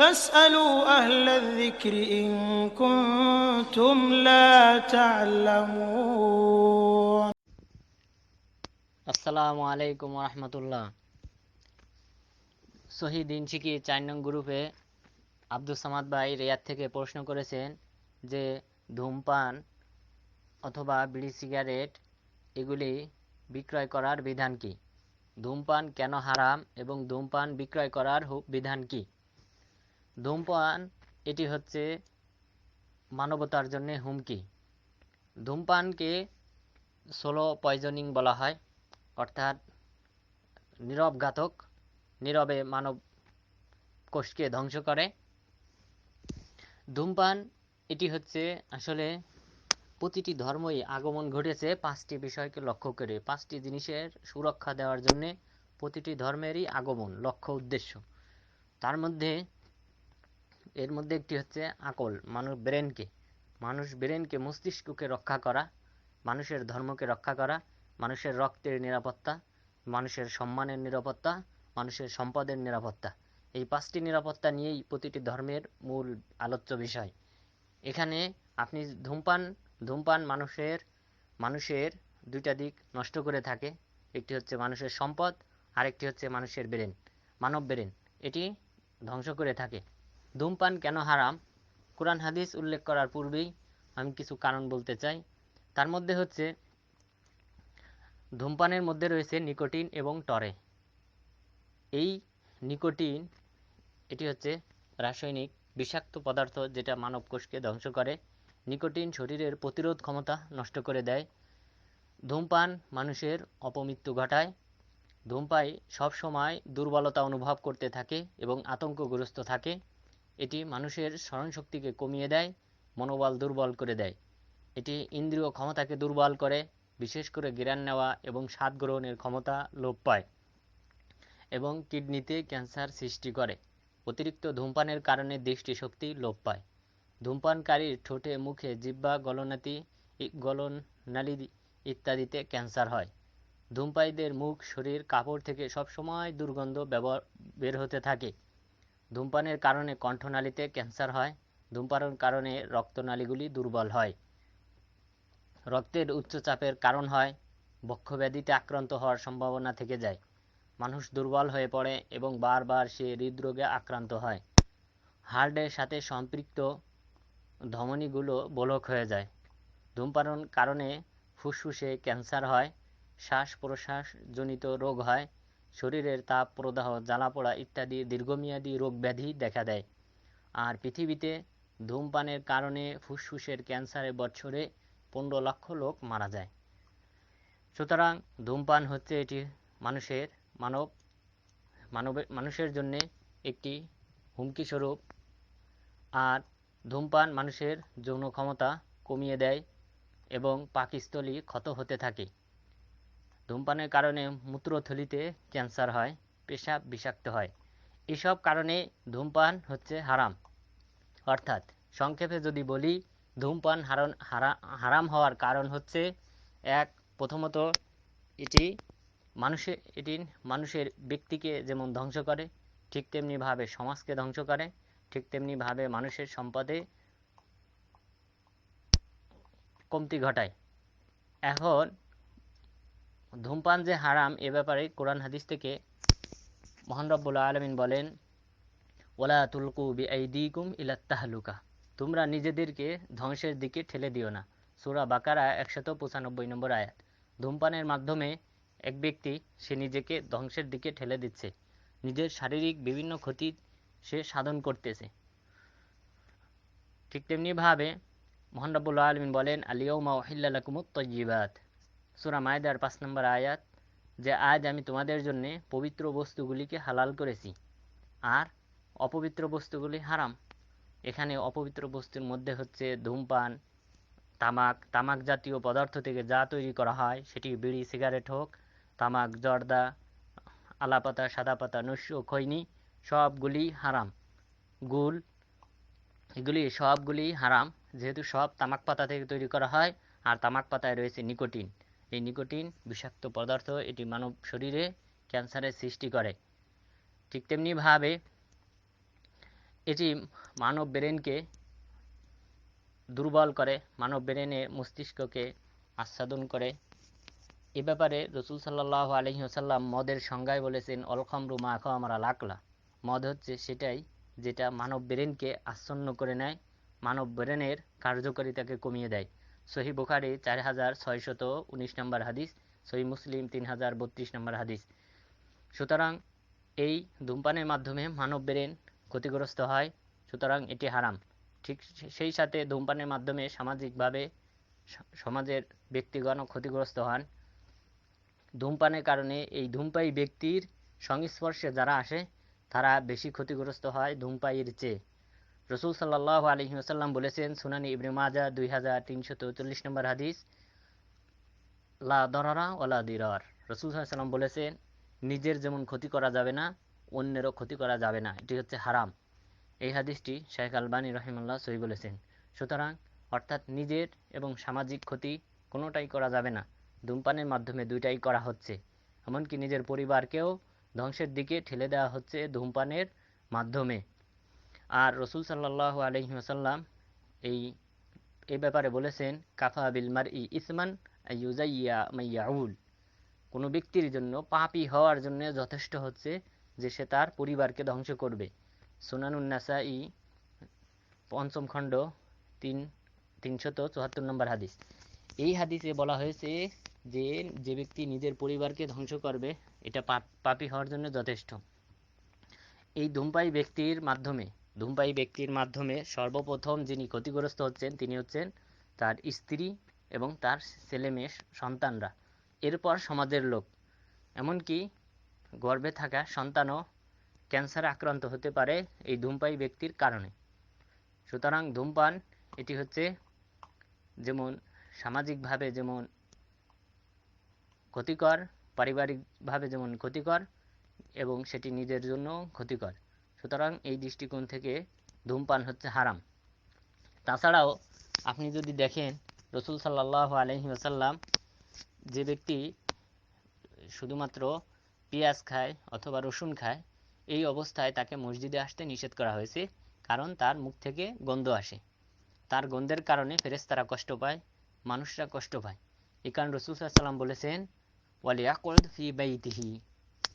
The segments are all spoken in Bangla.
فاسألوا أهل الذكر إن كنتم لا تعلمون আসসালামু আলাইকুম রহমতুল্লাহ শহীদিন শিকি চার নং গ্রুপে আব্দুল সামাদ ভাই রিয়াদ থেকে প্রশ্ন করেছেন যে ধূমপান অথবা বিড়ি সিগারেট এগুলি বিক্রয় করার বিধান কি ধূমপান কেন হারাম এবং ধূমপান বিক্রয় করার হু- বিধান কি ধূমপান, এটি হচ্ছে মানবতার জন্য হুমকি। ধূমপানকে সোলো পয়জনিং বলা হয়, অর্থাৎ নীরব ঘাতক নীরবে মানব কোষকে ধ্বংস করে। ধূমপান, এটি হচ্ছে আসলে প্রতিটি ধর্মই আগমন ঘটেছে পাঁচটি বিষয়কে লক্ষ্য করে। পাঁচটি জিনিসের সুরক্ষা দেওয়ার জন্যে প্রতিটি ধর্মেরই আগমন, লক্ষ্য, উদ্দেশ্য। তার মধ্যে এর মধ্যে একটি হচ্ছে আকল, মানুষ ব্রেনকে। মানুষ ব্রেনকে মস্তিষ্ককে রক্ষা করা, মানুষের ধর্মকে রক্ষা করা, মানুষের রক্তের নিরাপত্তা, মানুষের সম্মানের নিরাপত্তা, মানুষের সম্পদের নিরাপত্তা। এই পাঁচটি নিরাপত্তা নিয়েই প্রতিটি ধর্মের মূল আলোচ্য বিষয়। এখানে আপনি ধূমপান ধূমপান মানুষের মানুষের দুইটা দিক নষ্ট করে থাকে। একটি হচ্ছে মানুষের সম্পদ, আরেকটি হচ্ছে মানুষের ব্রেন, মানব ব্রেন। এটি ধ্বংস করে থাকে। ধূমপান কেন হারাম? কোরআন, হাদিস উল্লেখ করার পূর্বেই আমি কিছু কারণ বলতে চাই। তার মধ্যে হচ্ছে, ধূমপানের মধ্যে রয়েছে নিকোটিন এবং টরে। এই নিকোটিন, এটি হচ্ছে রাসায়নিক বিষাক্ত পদার্থ যেটা মানব কোষকে ধ্বংস করে। নিকোটিন শরীরের প্রতিরোধ ক্ষমতা নষ্ট করে দেয়। ধূমপান মানুষের অপমৃত্যু ঘটায়। ধূমপাই সবসময় দুর্বলতা অনুভব করতে থাকে এবং আতঙ্কগ্রস্ত থাকে। এটি মানুষের স্মরণশক্তিকে কমিয়ে দেয়, মনোবল দুর্বল করে দেয়। এটি ইন্দ্রিয় ক্ষমতাকে দুর্বল করে, বিশেষ করে জ্ঞান নেওয়া এবং স্বাদ গ্রহণের ক্ষমতা লোপ পায় এবং কিডনিতে ক্যান্সার সৃষ্টি করে। অতিরিক্ত ধূমপানের কারণে দৃষ্টিশক্তি লোপ পায়। ধূমপানকারীর ঠোঁটে, মুখে জিব্বা গলনাতি গলনালী ইত্যাদিতে ক্যান্সার হয়। ধূমপায়ীদের মুখ, শরীর, কাপড় থেকে সবসময় দুর্গন্ধ ব্যবহার বের হতে থাকে। ধূমপানের কারণে কণ্ঠনালীতে ক্যান্সার হয়, ধূমপানের কারণে রক্তনালীগুলি দুর্বল হয়। রক্তের উচ্চচাপের কারণ হয়, বক্ষব্যাধিতে আক্রান্ত হওয়ার সম্ভাবনা থেকে যায়। মানুষ দুর্বল হয়ে পড়ে এবং বারবার সে হৃদরোগে আক্রান্ত হয়। হার্টের সাথে সম্পৃক্ত ধমনীগুলো বলক হয়ে যায়। ধূমপান কারণে ফুসফুসে ক্যান্সার হয় শ্বাস প্রশ্বাসজনিত রোগ হয় শরীরের তাপ, প্রদাহ, জ্বালাপোড়া ইত্যাদি দীর্ঘমেয়াদী রোগ ব্যাধি দেখা দেয়। আর পৃথিবীতে ধূমপানের কারণে ফুসফুসের ক্যান্সারে বছরে পনেরো লক্ষ লোক মারা যায়। সুতরাং ধূমপান হচ্ছে এটি মানুষের মানব মানবের মানুষের জন্য একটি হুমকি স্বরূপ। আর ধূমপান মানুষের যৌন ক্ষমতা কমিয়ে দেয় এবং পাকস্থলী ক্ষত হতে থাকে। ধূমপানের কারণে মূত্রথলিতে ক্যান্সার হয়, পেশাব বিষাক্ত হয়। এসব কারণে ধূমপান হচ্ছে হারাম। অর্থাৎ সংক্ষেপে যদি বলি, ধূমপান হারণ, হারা, হারাম হওয়ার কারণ হচ্ছে, এক, প্রথমত এটি মানুষের এটি মানুষের ব্যক্তিকে যেমন ধ্বংস করে, ঠিক তেমনিভাবে সমাজকে ধ্বংস করে, ঠিক তেমনিভাবে মানুষের সম্পদে কমতি ঘটায়। এখন ধূমপান যে হারাম, এ ব্যাপারে কোরআন হাদিস থেকে মহান রব্বুল আলমিন বলেন ওলা তুলকু বি আইদিকুম তাহলুকা। তোমরা নিজেদেরকে ধ্বংসের দিকে ঠেলে দিও না। সূরা বাকারা একশত পঁচানব্বই নম্বর আয়াত। ধূমপানের মাধ্যমে এক ব্যক্তি, সে নিজেকে ধ্বংসের দিকে ঠেলে দিচ্ছে। নিজের শারীরিক বিভিন্ন ক্ষতি সে সাধন করতেছে। ঠিক তেমনিভাবে মহান রব্বুল আলমিন বলেন আলিয়াউমা ওহিল্লাকুমুত তৈবাত সূরা মায়দার পাঁচ নম্বর আয়াত, যে আজ আমি তোমাদের জন্য পবিত্র বস্তুগুলিকে হালাল করেছি। আর অপবিত্র বস্তুগুলি হারাম। এখানে অপবিত্র বস্তুর মধ্যে হচ্ছে ধূমপান, তামাক তামাক জাতীয় পদার্থ থেকে যা তৈরি করা হয় সেটি বিড়ি, সিগারেট হোক, তামাক, জর্দা, আলাপাতা সাদা পাতা নস্য খৈনি সবগুলি হারাম। গুল, এগুলি সবগুলি হারাম, যেহেতু সব তামাক পাতা থেকে তৈরি করা হয়, আর তামাক পাতায় রয়েছে নিকোটিন। এই নিকোটিন বিষাক্ত পদার্থ এটি মানব শরীরে ক্যান্সারের সৃষ্টি করে। ঠিক তেমনিভাবে এটি মানব ব্রেনকে দুর্বল করে, মানব ব্রেনে মস্তিষ্ককে আচ্ছাদন করে। এ ব্যাপারে রসুল সাল্লাহ আলহিহাসাল্লাম মদের সংজ্ঞায় বলেছেন অলখামরু মা আমরা লাকলা। মদ হচ্ছে সেটাই যেটা মানব ব্রেনকে আচ্ছন্ন করে নেয়, মানব ব্রেনের কার্যকারিতাকে কমিয়ে দেয়। সহি বুখারি চার হাজার ছয়শত উনিশ নম্বর হাদিস, সহি মুসলিম তিন হাজার বত্রিশ নম্বর হাদিস। সুতরাং এই ধূমপানের মাধ্যমে মানব ব্রেন ক্ষতিগ্রস্ত হয়, সুতরাং এটি হারাম। ঠিক সেই সাথে ধূমপানের মাধ্যমে সামাজিকভাবে সমাজের ব্যক্তিগণ ক্ষতিগ্রস্ত হন। ধূমপানের কারণে এই ধূমপায়ী ব্যক্তির সংস্পর্শে যারা আসে, তারা বেশি ক্ষতিগ্রস্ত হয় ধূমপায়ীর চেয়ে। রসুল সাল্লাহ আলহি আসাল্লাম বলেছেন, সুনানি ইবনে মাজা দুই হাজার তিনশো চৌচল্লিশ নম্বর হাদিস, লা দরারা ওলা দিরার। রসুল সাল্লাম বলেছেন, নিজের যেমন ক্ষতি করা যাবে না, অন্যেরও ক্ষতি করা যাবে না। এটি হচ্ছে হারাম। এই হাদিসটি শেখ আলবানী রহিমুল্লাহ সই বলেছেন। সুতরাং, অর্থাৎ নিজের এবং সামাজিক ক্ষতি কোনোটাই করা যাবে না। ধূমপানের মাধ্যমে দুইটাই করা হচ্ছে। এমনকি নিজের পরিবারকেও ধ্বংসের দিকে ঠেলে দেওয়া হচ্ছে ধূমপানের মাধ্যমে। আর রসুল সাল্লাহ আলহি আসাল্লাম এই এই ব্যাপারে বলেছেন, কাফা বিল মার ই ইসমান ইউজাইয়া মাইয়াউল কোনো ব্যক্তির জন্য পাপি হওয়ার জন্য যথেষ্ট হচ্ছে যে সে তার পরিবারকে ধ্বংস করবে। সুনানুন্নাসা ই পঞ্চম খণ্ড, তিন, তিনশত চুয়াত্তর নম্বর হাদিস। এই হাদিসে বলা হয়েছে যে যে ব্যক্তি নিজের পরিবারকে ধ্বংস করবে, এটা পাপি হওয়ার জন্য যথেষ্ট। এই ধূমপাই ব্যক্তির মাধ্যমে ধূমপায়ী ব্যক্তির মাধ্যমে সর্বপ্রথম যিনি ক্ষতিগ্রস্ত হচ্ছেন তিনি হচ্ছেন তার স্ত্রী এবং তার ছেলে মেয়ে সন্তানরা। এরপর সমাজের লোক। এমনকি গর্ভে থাকা সন্তানও ক্যান্সারে আক্রান্ত হতে পারে এই ধূমপায়ী ব্যক্তির কারণে। সুতরাং ধূমপান, এটি হচ্ছে যেমন সামাজিকভাবে যেমন ক্ষতিকর, পারিবারিকভাবে যেমন ক্ষতিকর এবং সেটি নিজের জন্য ক্ষতিকর। সুতরাং এই দৃষ্টিকোণ থেকে ধূমপান হচ্ছে হারাম। তাছাড়াও আপনি যদি দেখেন, রসুল সাল্লাহ আলহি আসাল্লাম যে ব্যক্তি শুধুমাত্র পেঁয়াজ খায় অথবা রসুন খায়, এই অবস্থায় তাকে মসজিদে আসতে নিষেধ করা হয়েছে, কারণ তার মুখ থেকে গন্ধ আসে। তার গন্ধের কারণে ফেরেস্তারা কষ্ট পায়, মানুষরা কষ্ট পায়। এই কারণ রসুল সাল্লাম বলেছেন, ওয়ালিয়াকুদ ফি বাইতিহি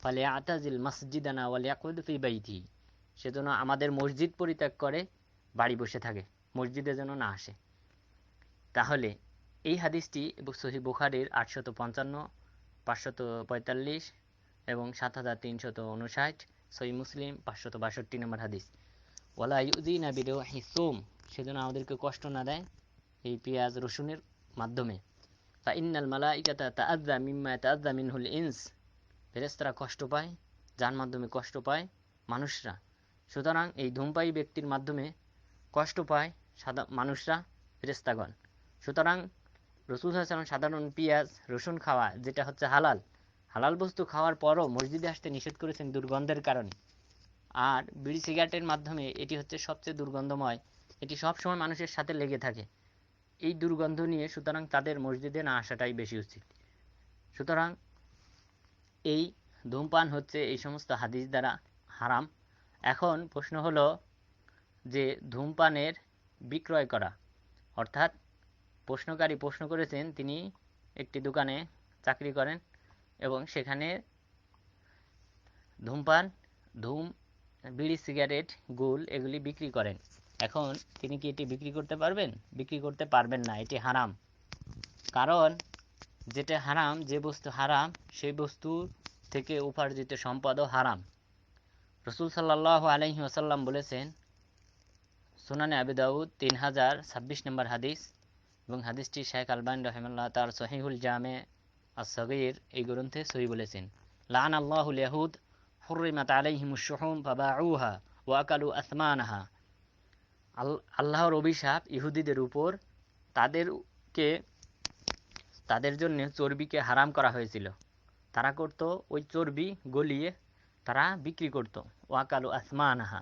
ফলে আতাজিল মসজিদানা ওয়ালিয়াকুদ ফি বাইতিহি। সেজন্য আমাদের মসজিদ পরিত্যাগ করে বাড়ি বসে থাকে, মসজিদে যেন না আসে। তাহলে এই হাদিসটি সহি বুখারির আটশত পঞ্চান্ন, পাঁচশত পঁয়তাল্লিশ এবং সাত হাজার তিনশত উনষাট, সহি মুসলিম পাঁচশত বাষট্টি নম্বর হাদিস। ওলা ইউদিন আবির হিসোম সেজন্য আমাদেরকে কষ্ট না দেয় এই পেঁয়াজ রসুনের মাধ্যমে। তা ইন্নাল মালা ইকাতা তা আজা মিম্মা তা আজা মিনহুল ইনস ফেরেস্তারা কষ্ট পায়, যার মাধ্যমে কষ্ট পায় মানুষরা। সুতরাং এই ধূমপায়ী ব্যক্তির মাধ্যমে কষ্ট পায় সাদা মানুষরা ফেরেস্তাগণ সুতরাং রসুল হাসান সাধারণ পেঁয়াজ, রসুন খাওয়া, যেটা হচ্ছে হালাল হালাল বস্তু খাওয়ার পরও মসজিদে আসতে নিষেধ করেছেন দুর্গন্ধের কারণে। আর বিড়ি সিগারেটের মাধ্যমে এটি হচ্ছে সবচেয়ে দুর্গন্ধময়, এটি সবসময় মানুষের সাথে লেগে থাকে। এই দুর্গন্ধ নিয়ে সুতরাং তাদের মসজিদে না আসাটাই বেশি উচিত। সুতরাং এই ধূমপান হচ্ছে এই সমস্ত হাদিস দ্বারা হারাম। এখন প্রশ্ন হলো যে ধূমপানের বিক্রয় করা। অর্থাৎ প্রশ্নকারী প্রশ্ন করেছেন, তিনি একটি দোকানে চাকরি করেন এবং সেখানে ধূমপান, ধূম, বিড়ি, সিগারেট, গুল এগুলি বিক্রি করেন। এখন তিনি কি এটি বিক্রি করতে পারবেন? বিক্রি করতে পারবেন না, এটি হারাম। কারণ যেটা হারাম, যে বস্তু হারাম, সেই বস্তু থেকে উপার্জিত সম্পদও হারাম। রসুল সাল্লাহ আলহি আসাল্লাম বলেছেন, সুনানে আবিদাউদ তিন হাজার ছাব্বিশ নম্বর হাদিস এবং হাদিসটি শেখ আলবান রহমাল্লাহ তার সহিহুল জামে আসগির এই গ্রন্থে সহি বলেছেন লান আল্লাহুল ইয়াহুদ হুরিমাত আলাইহিমুসহুম ফাবাউহা ওয়াকালু আসমানাহা। আল্লাহর অভিশাপ ইহুদিদের উপর তাদেরকে, তাদের জন্য চর্বিকে হারাম করা হয়েছিল। তারা করত ওই চর্বি গলিয়ে তারা বিক্রি করত। ওয়াকালু আসমানাহা।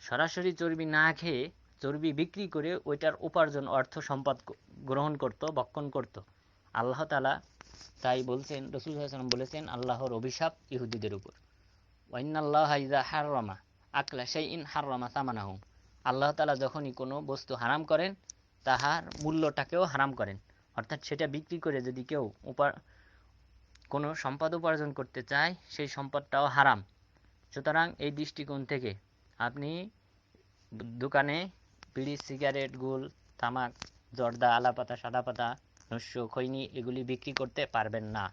সরাসরি চর্বি না খেয়ে চর্বি বিক্রি করে ওইটার উপার্জন, অর্থ সম্পদ গ্রহণ করত বক্ষণ করত। আল্লাহ তালা তাই বলছেন, রসুল হাসান বলেছেন, আল্লাহর অভিশাপ ইহুদিদের উপর। ওয়াইনাল্লাহ ইজা হারমা আকলা সেই ইন হাররামা সামানাহু। আল্লাহ তালা যখনই কোনো বস্তু হারাম করেন, তাহার মূল্যটাকেও হারাম করেন। অর্থাৎ সেটা বিক্রি করে যদি কেউ উপা কোনো সম্পদ উপার্জন করতে চায়, সেই সম্পদটাও হারাম। সুতরাং এই দৃষ্টিকোণ থেকে আপনি দোকানে বিড়ি, সিগারেট, গুল, তামাক, জর্দা, আলাপাতা সাদা পাতা নস্য খৈনি এগুলি বিক্রি করতে পারবেন না।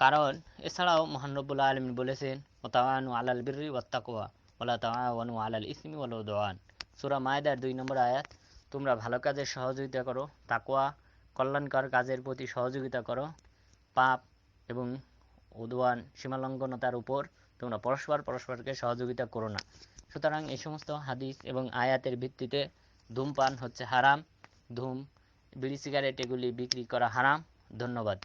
কারণ এছাড়াও মহানরবুল্লা আলমিন বলেছেন, ওতাওয়ানু আলাল বিরি ওয়াত্তাকুয়া ওলা তাওয়ানু আলাল ইসমি ওয়াল দোয়ান সুরা মায়দার দুই নম্বর আয়াত, তোমরা ভালো কাজের সহযোগিতা করো তাকুয়া কল্যাণকর কাজের প্রতি সহযোগিতা করো পাপ এবং উদওয়ান সীমালঙ্ঘনতার উপর তোমরা পরস্পর পরস্পরকে সহযোগিতা করো না। সুতরাং এই সমস্ত হাদিস এবং আয়াতের ভিত্তিতে ধূমপান হচ্ছে হারাম, ধূম, বিড়ি সিগারেট এগুলি বিক্রি করা হারাম। ধন্যবাদ।